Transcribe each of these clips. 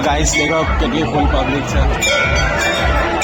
Guys દેખો કેટલી full public છે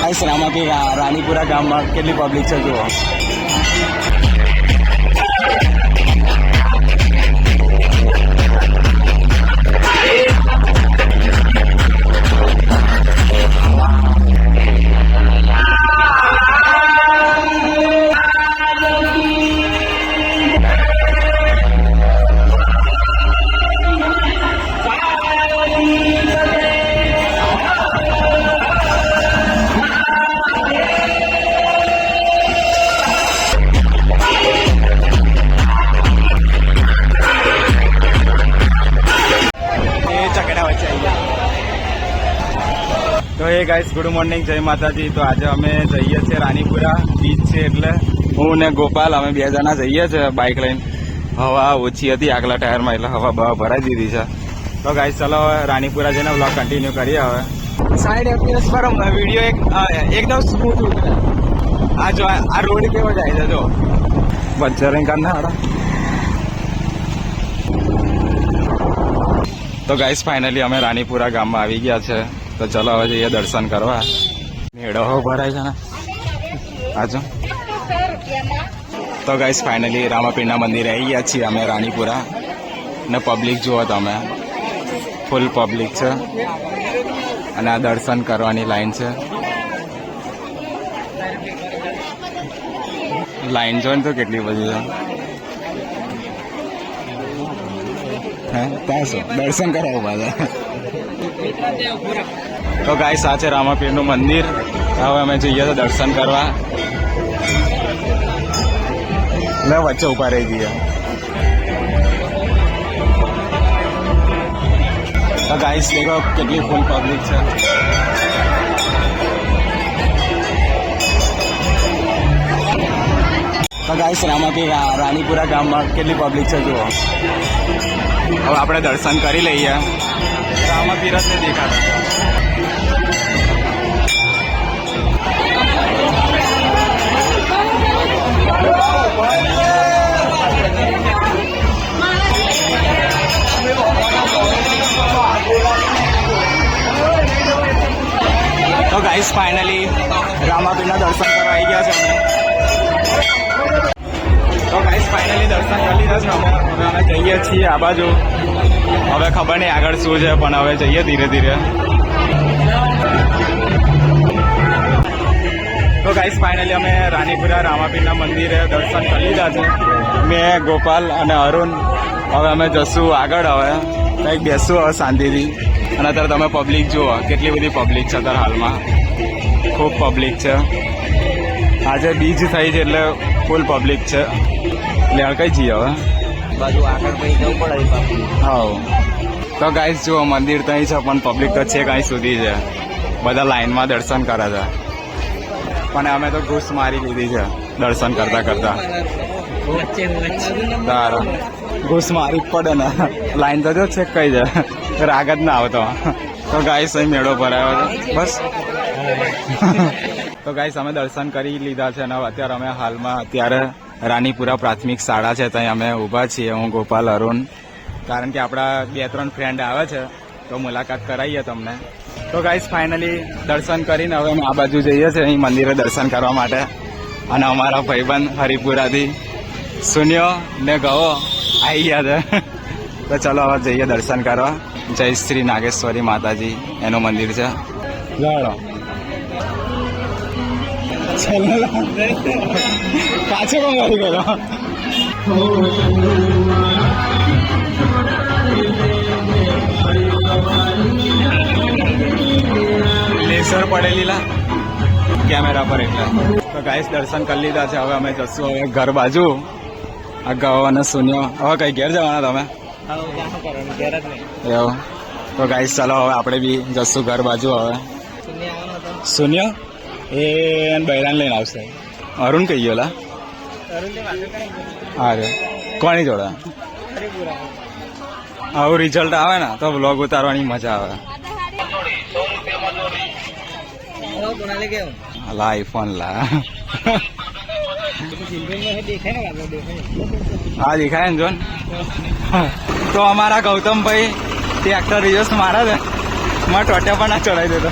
ગાઈસ રામાથી રા- રાણીપુરા ગામમાં કેટલી પબ્લિક છે જુઓ એ ગાઈસ ગુડ મોર્નિંગ જય માતાજી. તો આજે અમે જઈએ છીએ રાણીપુરા બીચ છે એટલે હું ને ગોપાલ અમે બે જણા જઈએ છીએ બાઇક લઈને. હવા ઓછી હતી આગલા ટાયરમાં એટલે હવા બવા ભરાઈ દીધી છે. તો ગાઈસ ચલો હવે રાણીપુરા જઈને બ્લોગ કન્ટિન્યુ કરીએ હવે. સાઈડ એફપીએસ પર વીડિયો એક એકદમ સ્મૂથ ઉતરે. આ જો આ આ રોડ કેવો જાય છે જો. પંચરિંગ કર ના તો ગાઈસ ફાઇનલી અમે રાણીપુરા ગામમાં આવી ગયા છે. તો ચલો હવે જઈએ દર્શન કરવા. મેળો ભરાય છે ને. આજો. તો ગાઈસ ફાઇનલી રામાપીરના મંદિરે આવી ગયા છીએ અમે રાણીપુરા. ને પબ્લિક જુઓ તમે. ફૂલ પબ્લિક છે. અને આ દર્શન કરવાની લાઈન છે. લાઈન જો ને તો કેટલી બધી છે. હે? ત્યાં શું? દર્શન કરવા ઊભા હતા તો ગાય સાચે રામાપીરનું મંદિર. હવે અમે જઈએ તો દર્શન કરવા. મેં વચ્ચે ઊભા રહી જઈએ. તો ગાઈસ દેખો કેટલી ફૂલ પબ્લિક છે. તો ગાઈસ રામાપીર રાણીપુરા ગામમાં કેટલી પબ્લિક છે, જુઓ. હવે આપણે દર્શન કરી લઈએ. રામાપીર જ નહીં દેખાતા તો ગાઈસ ફાઇનલી રામાપીરના દર્શન કરવા આવી ગયા છે અમે તો ગાઈસ ફાઇનલી દર્શન કરી લીધા છે. અમે જઈએ છીએ આ બાજુ. હવે ખબર નહીં આગળ શું છે, પણ હવે જઈએ ધીરે ધીરે. તો ગાઈસ ફાઇનલી અમે રાણીપુરા રામાપીરના મંદિરે દર્શન કરી લીધા છે. મેં, ગોપાલ અને અરુણ હવે અમે જશું આગળ હવે. કંઈક બેસું હવે શાંતિથી. અને અત્યારે તમે પબ્લિક જુઓ, કેટલી બધી પબ્લિક છે અત્યારે હાલમાં. ખૂબ પબ્લિક છે. આજે બીજ થઈ છે એટલે ફૂલ પબ્લિક છે. એટલે હવે કઈ જઈએ હવે? બાજુ આગળ પછી જવું પડે હા તો ગાઈસ જુઓ મંદિર તો અહીં છે પણ પબ્લિક તો છે કાંઈ સુધી છે. બધા લાઈનમાં દર્શન કરે છે. પણ અમે તો ઘૂસ મારી લીધી છે દર્શન કરતા કરતા. વચ્ચે ઘૂસ મારી પડે ને. લાઈન તો જો છે કઈ છે રાગ જ ના આવતો. તો ગાઈસ અહીં મેળો ભરાયો છે. બસ. તો ગાઈસ અમે દર્શન કરી લીધા છે અને અત્યારે અમે હાલમાં અત્યારે રાણીપુરા પ્રાથમિક શાળા છે, ત્યાં અમે ઊભા છીએ. હું, ગોપાલ, અરુણ. કારણ કે આપણા બે, ત્રણ ફ્રેન્ડ આવે છે, તો મુલાકાત કરાવીએ તમને. તો ગાઈસ ફાઇનલી દર્શન કરીને હવે અમે આ બાજુ જઈએ છીએ, અહીં મંદિરે દર્શન કરવા માટે. અને અમારા ભાઈબંધ હરિપુરાથી શૂન્યો ને ગવો આવી ગયા છે. તો ચલો હવે જઈએ દર્શન કરવા. જય શ્રી નાગેશ્વરી માતાજી. એનું મંદિર છે. જાણો. પાછો કોણ કરો ગયો લેસર પડેલી લા કેમેરા પર એટલે. તો ગાઈસ દર્શન કરી લીધા છે. હવે અમે જશું હવે ઘર બાજુ. આ અને શૂન્યો હવે કઈ ઘેર જવાના તમે? એવું. તો ગાઈસ ચાલો હવે આપણે બી જશું ઘર બાજુ હવે. શૂન્ય એ બૈરાન લઈને આવશે. અરુણ કહી ગયો લા અરુણ તે વાતો કરી હા રે. કોની જોડે? આવું રિઝલ્ટ આવે ને, તો બ્લોગ ઉતારવાની મજા આવે. લા આઈફોન લા. હા, દેખાય ને જોન. તો અમારા ગૌતમભાઈ તે એક્ટર રિજસ મારે છે. મારા ટોટા પણ ના ચડાવી દેતો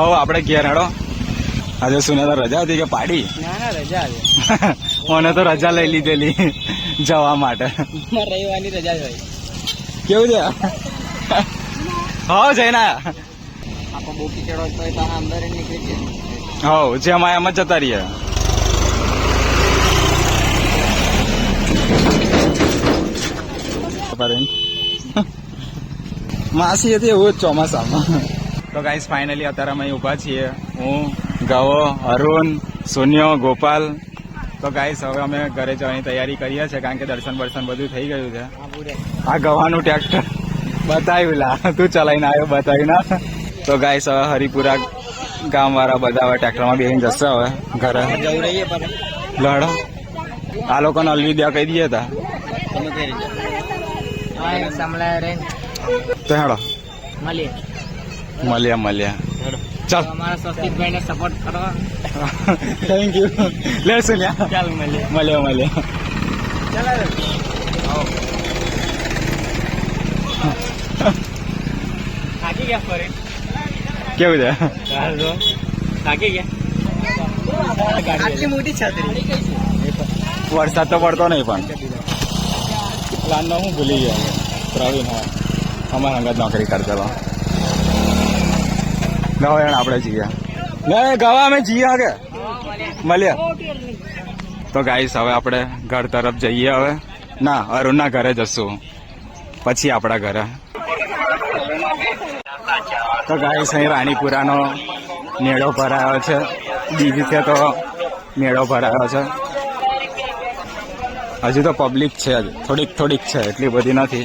હવ આપણે ઘેર હેડો. આજે સુને તો રજા હતી કે પાડી? ના ના રજા આવે મને તો રજા લઈ લીધેલી જવા માટે. રવિવારની રજા જ હોય. કેવું છે? હા જઈને પાછા અંદર જ હવ જેમાં એમ જ જતા રહીએ. માસી હતી એવું જ ચોમાસામાં. તો ગાઈસ ફાઇનલી અત્યારે અમે ઊભા છીએ. હું ગવો અરુણ સોનિયો ગોપાલ. તો ગાઈસ હવે અમે ઘરે જવાની તૈયારી કરીએ છીએ કારણ કે દર્શન બર્શન બધું થઈ ગયું છે. આ ગવાનું ટ્રેક્ટર બતાવ્યું લા. તું ચલાવીને આવ્યો બતાવીને. ના તો ગાઈસ હવે હરિપુરા ગામ વાળા બધા હવે ટ્રેક્ટરમાં બેસીને જશે હવે ઘરે. જવું રહીએ લડો. આ લોકોને અલવિદ્યા કહી દઈએ તા. તમે કઈ રીતે? હા એ સાંભળાય રે. તો હેડો. મળીએ. મળ્યા મળ્યા. ચાલ. અમારા સ્વસ્તિકભાઈ ને સપોર્ટ કરો થેન્ક યુ લે સુન્યા ચાલ મળીએ. મળ્યા મળ્યા. થાકી ગયા ફરે. કેવું છે? થાકી ગયા? આટલી મોટી છત્રી વરસાદ તો પડતો નહીં પણ. પ્લાન હું ભૂલી ગયો પ્રવીણ હા અમારા અંગત નોકરી કરતો હતો. ગવા આપણે જઈએ. ના ગવા, અમે જઈએ કે મળ્યા તો ગાઈસ હવે આપણે ઘર તરફ જઈએ હવે. ના, અરુણના ઘરે જશું. પછી આપણા ઘરે. તો ગાઈસ અહીં રાણીપુરાનો મેળો ભરાયો છે. બીજી તો મેળો ભરાયો છે. હજી તો પબ્લિક છે જ. થોડીક થોડીક છે, એટલી બધી નથી.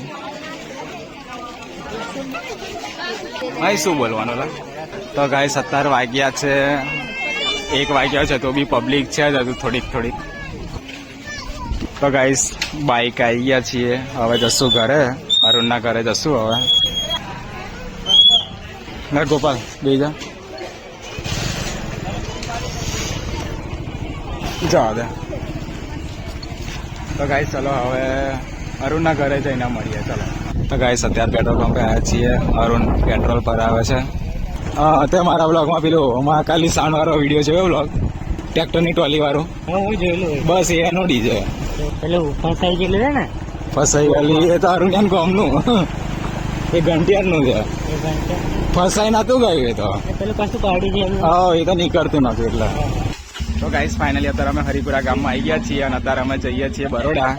અહીં શું બોલવાનું લા? તો ગાય સત્તર વાગ્યા છે. એક વાગ્યા છે તો બી પબ્લિક છે જ હજુ થોડીક થોડીક. તો ગાઈસ બાઈક આવી ગયા છીએ. હવે જશું ઘરે. અરુણના ઘરે જશું હવે. ના ગોપાલ બીજા જવા દે. તો ગાઈસ ચલો હવે અરુણના ઘરે જઈને મળીએ, ચલો. તો ગાઈસ અત્યારે પેટ્રોલ પંપે આવ્યા છીએ. અરુણ પેટ્રોલ પર આવે છે. અત્યારે મારા બ્લોગમાં પેલું મહાકાલી સાઉન્ડ વાળો વીડિયો જોયો બ્લોગ ટ્રેક્ટરની ટ્રોલી વાળો હું જોયેલું બસ એ એનો ડીજે પેલું ફસાઈ ગયેલું છે ને? ફસાઈ ગયેલી એ તો અરુણ ગામનું. એ ઘંટિયારનું છે. ફસાઈ નતું ગયું એ તો. પેલું કશું કાઢી હા એ તો નીકળતું નતું એટલે. તો ગાઈસ ફાઇનલી અત્યારે અમે હરિપુરા ગામમાં આવી ગયા છીએ અને અત્યારે અમે જઈએ છીએ બરોડા.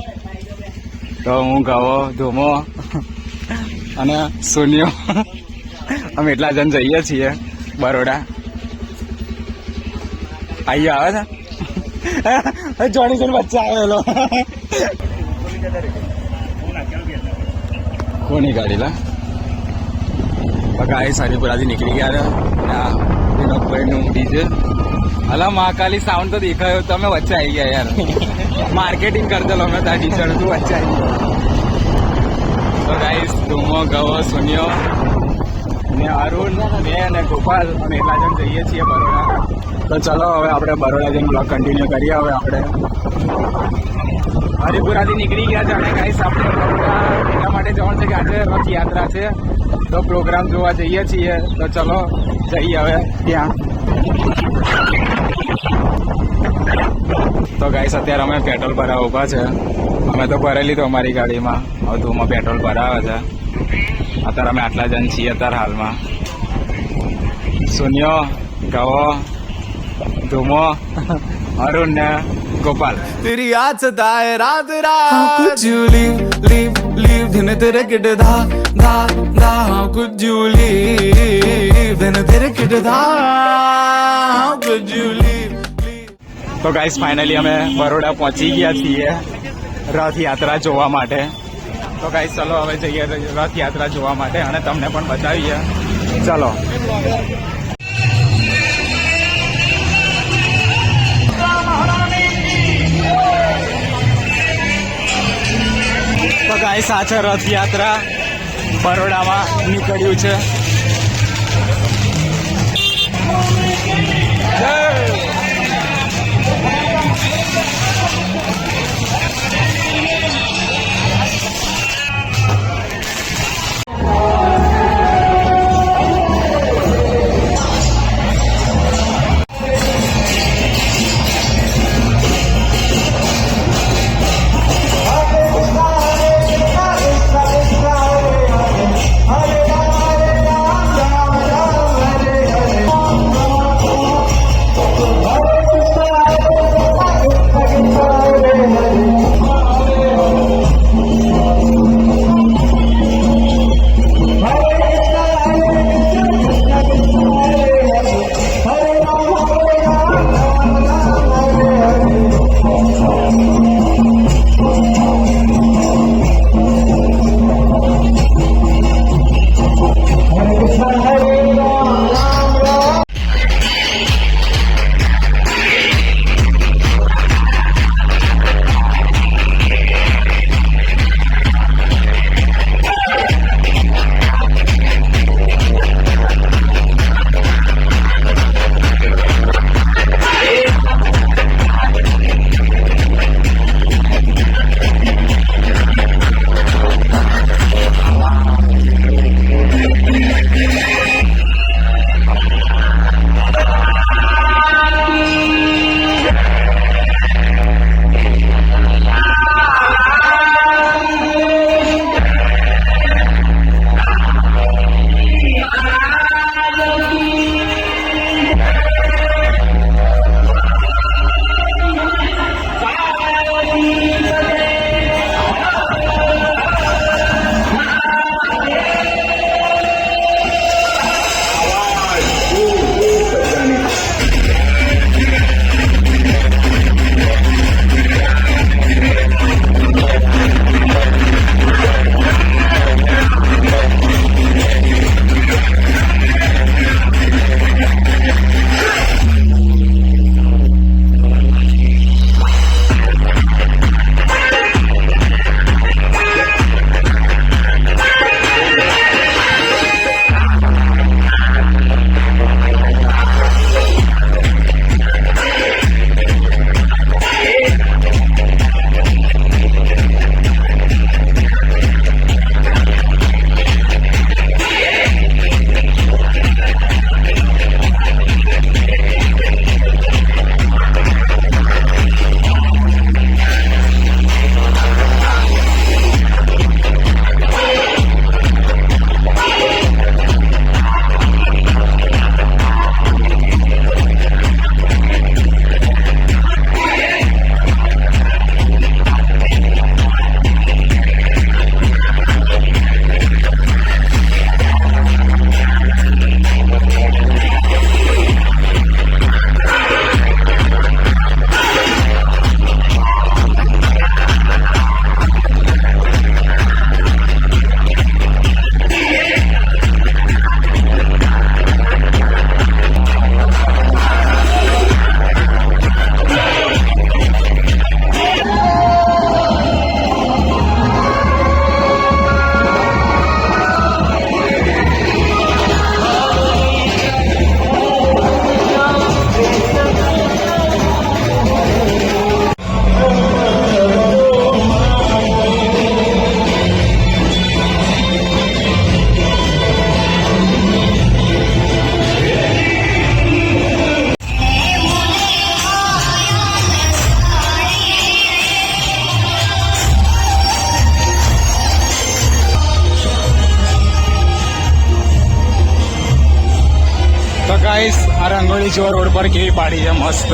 તો હું ગવો ધૂમો અને સુનિયો. અમે એટલા જણ જઈએ છીએ, બરોડા. અહીંયા આવે છે? જોડી જોડી વચ્ચે આવેલો કોની ગાડી લા? ગાઈસ હરિપુરાથી નીકળી ગયા વિનોદભાઈનું ડીજે. હલા મહાકાલી સાઉન્ડ તો દેખાયો. તમે વચ્ચે આવી ગયા યાર. માર્કેટિંગ કરતો અમે ત્યાં ટીચર તું વચ્ચે આવી ગયો. તો ગાઈસ ધૂમો ગવો, સુન્યો. ને અરુણ મેં અને ગોપાલ અમે એટલા જણ જઈએ છીએ બરોડા. તો ચલો હવે આપણે બરોડા જઈને બ્લોગ કન્ટિન્યુ કરીએ હવે આપણે. હરિપુરાથી નીકળી ગયા છે અને ગાઈસ આપણે બરોડા. એટલા માટે જવાનું છે કે આજે રથયાત્રા છે. તો પ્રોગ્રામ જોવા જઈએ છીએ. તો ચલો જઈએ હવે. ત્યાં. તો ગાઈસ અત્યારે અમે પેટ્રોલ ભરાવા ઊભા છે. અમે તો ભરેલી તો અમારી ગાડીમાં. હવે ધૂમાં પેટ્રોલ ભરાવે છે. અત્યારે અમે આટલા જણ છીએ અત્યારે હાલમાં. સુન્યો ગવો ધુમો અરુણ ને ગોપાલ. તેરી યાદ સતાય રાત રાત જુલી લીવ લીવ ધન તેરે કિડ ધા ધા ધા કુજ જુલી ધન તેરે કિડ ધા કુજ જુલી તો ગાઈસ ફાઇનલી અમે બરોડા પહોંચી ગયા છીએ. રથયાત્રા જોવા માટે. તો કાંઈ ચલો, હવે જઈએ રથયાત્રા જોવા માટે અને તમને પણ બતાવીએ. ચલો. તો ગાઈસ સાથે રથયાત્રા. બરોડામાં નીકળ્યું છે. ગાઈસ, આ રંગોળી જો રોડ પર કેવી પાડી છે, મસ્ત.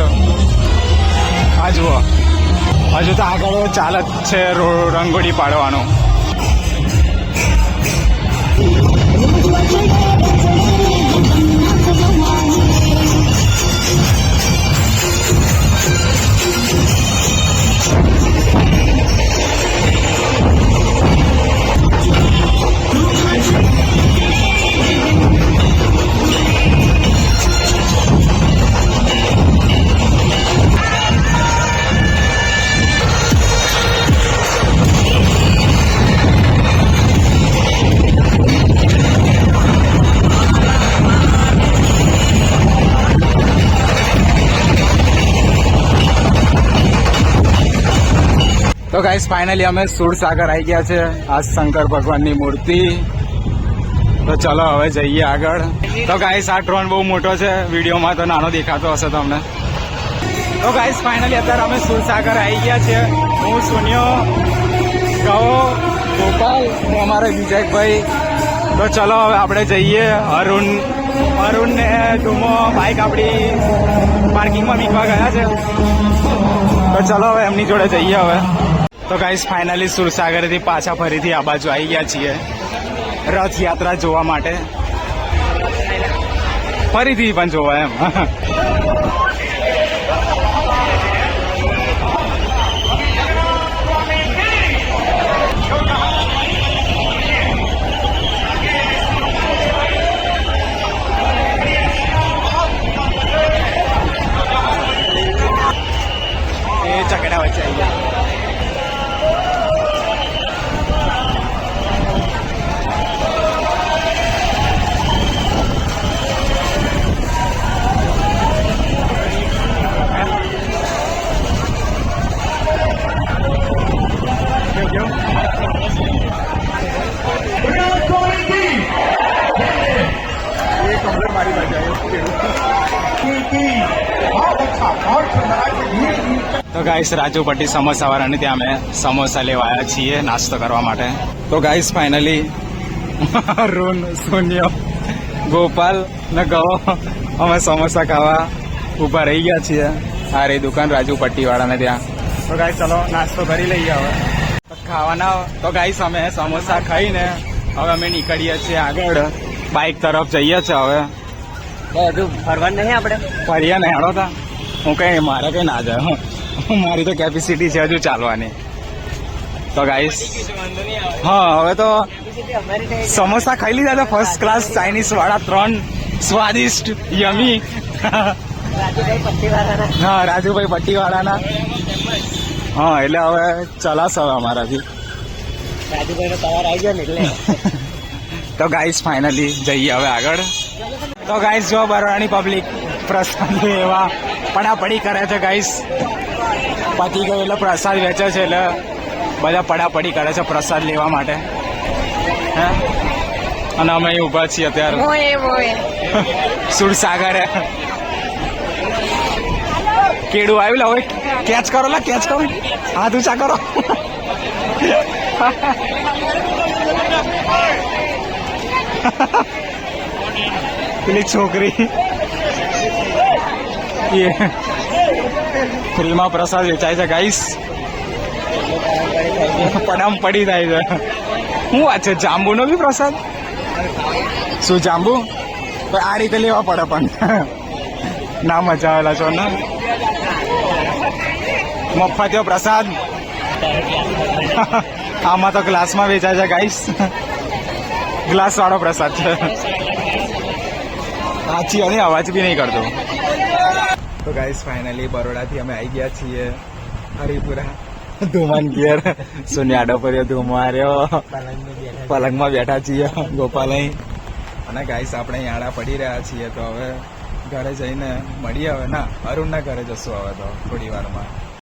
આ જુઓ. હજુ તો આગળ ચાલ જ છે રંગોળી પાડવાનો. ગાઈસ ફાઇનલી અમે સુરસાગર આવી ગયા છે. આ શંકર ભગવાનની મૂર્તિ. તો ચલો હવે જઈએ આગળ. તો ગાઈસ આ ડ્રોન બહુ મોટો છે. વિડીયોમાં તો નાનો દેખાતો હશે તમને. તો ગાઈસ ફાઇનલી અત્યારે અમે સુરસાગર આવી ગયા છે. હું, સુન્યો, કહો, ગોપાલ અને અમારે વિજયભાઈ. તો ચલો હવે આપણે જઈએ. અરુણ અરુણ ને ડુમો બાઇક આપણી પાર્કિંગમાં વીકવા ગયા છે. તો ચલો હવે એમની જોડે જઈએ હવે. તો ગાઈસ ફાઇનલી સુરસાગરથી પાછા ફરીથી આ બાજુ આવી ગયા છીએ. રથયાત્રા જોવા માટે. ફરીથી પણ જોવા એમ. ગાઈસ રાજુપટ્ટી સમોસા સમોસાવાળાને ત્યાં અમે સમોસા લેવા આવ્યા છીએ નાસ્તો કરવા માટે. તો ગાઈસ ફાઇનલી રૂન શૂન્ય ગોપાલ ને ગવો અમે સમોસા ખાવા ઊભા રહી ગયા છીએ. આ રે દુકાન રાજુપટ્ટી વાળાને ત્યાં. તો ગાઈસ ચલો નાસ્તો કરી લઈએ હવે. ખાવાના તો ગાઈસ અમે સમોસા ખાઈને હવે અમે નીકળીએ છીએ આગળ. બાઇક તરફ જઈએ છીએ હવે. હજુ ફરવાનું નહીં આપણે? ફરીએ ને હેડો તા. હું કઈ મારે કઈ ના જાય. મારી તો કેપેસિટી છે હજુ ચાલવાની. તો ગાઈસ હા, હવે તો સમોસા ખાઈ લીધા તો ફર્સ્ટ ક્લાસ ચાઇનીઝ વાળા ત્રણ સ્વાદિષ્ટ યમી હા, રાજુભાઈ પટ્ટી વાળાના હા, એટલે હવે ચલાશ હવે અમારાથી. તો ગાઈસ ફાઇનલી જઈએ હવે આગળ. તો ગાઈસ જો બરોડાની પબ્લિક પ્રસંગે એવા પડાપડી કરે છે ગાઈસ પતી ગયો એટલે પ્રસાદ વેચે છે એટલે બધા પડાપડી કરે છે પ્રસાદ લેવા માટે. હે? અને અમે અહીં ઊભા છીએ અત્યારે. સુરસાગર કેડું આવ્યું હવે કેચ કરો લા કેચ કરો. હાથ ઊંચા કરો. પેલી છોકરી. એ. ફ્રીમાં પ્રસાદ વેચાય છે ગાઈસ પડામ પડી થાય છે. શું વાત છે, જાંબુનો બી પ્રસાદ? શું, જાંબુ? આ રીતે લેવા પડે પણ. ના મજા આવેલા છો ને. મફતિયો પ્રસાદ. આમાં તો ગ્લાસમાં વેચાય છે ગાઈસ ગ્લાસ વાળો પ્રસાદ છે. સાચી અને અવાજ બી નહીં કરતો. તો ગાઈસ ફાઇનલી બરોડાથી અમે આવી ગયા છીએ. હરિપુરા. ધુમાન ગિયર સુનિયાડો પર્યો ધૂમો આવ્યો પલંગમાં બેઠા છીએ. ગોપાલ અને ગાઈસ આપણે યાડા પડી રહ્યા છીએ તો હવે ઘરે જઈને મળીએ હવે. ના અરુણના ઘરે જશું હવે તો થોડી વારમાં.